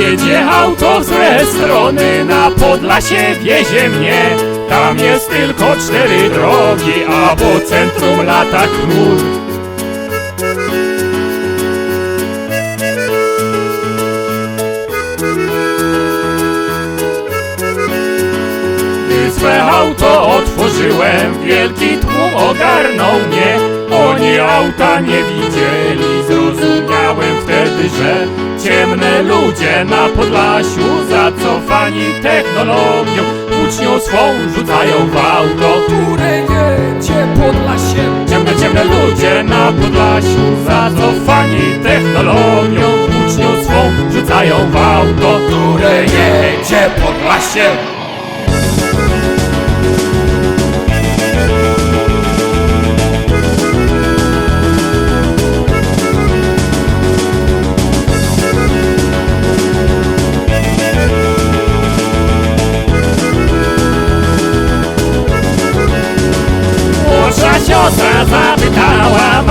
jedzie auto w złe strony Na Podlasie wiezie mnie. Tam jest tylko cztery drogi A po centrum lata Gdy swe auto otworzyłem, wielki tłum ogarnął mnie. Oni auta nie widzieli, że ciemne ludzie na Podlasiu, zacofani technologią, włócznią swą rzucają w auto. które jedzie Podlasiem Ciemne, ciemne ludzie na Podlasiu, zacofani technologią, włócznią swą rzucają w auto, które jedzie Podlasiem.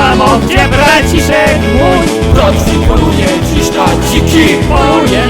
Mamo, gdzie braciszek mój? Bratwi poluje dziś na dziki Poluje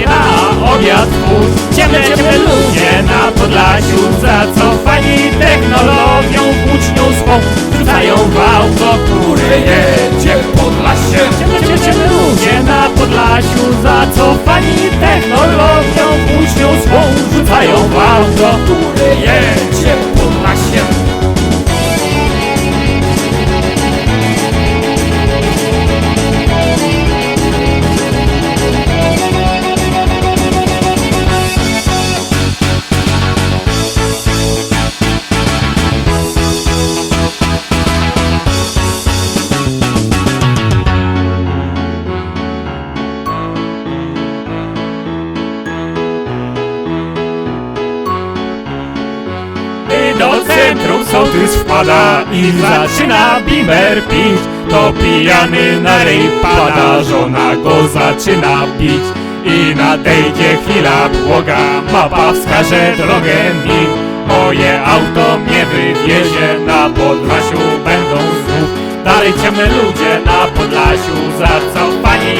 sołtys wpada i zaczyna bimer pić. To pijany na ryj pada, żona go zaczyna bić I nadejdzie chwila błoga, mapa wskaże drogę mi. Moje auto mnie wywiezie, na Podlasiu będą znów. Dalej ciemne ludzie na Podlasiu, zacofani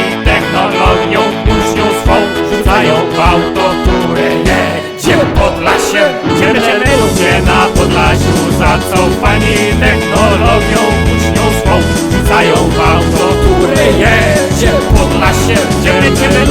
nad zaufanie technologią uczniów swą. Zajął wam, do góry jedzie Podlasie, gdzie będziemy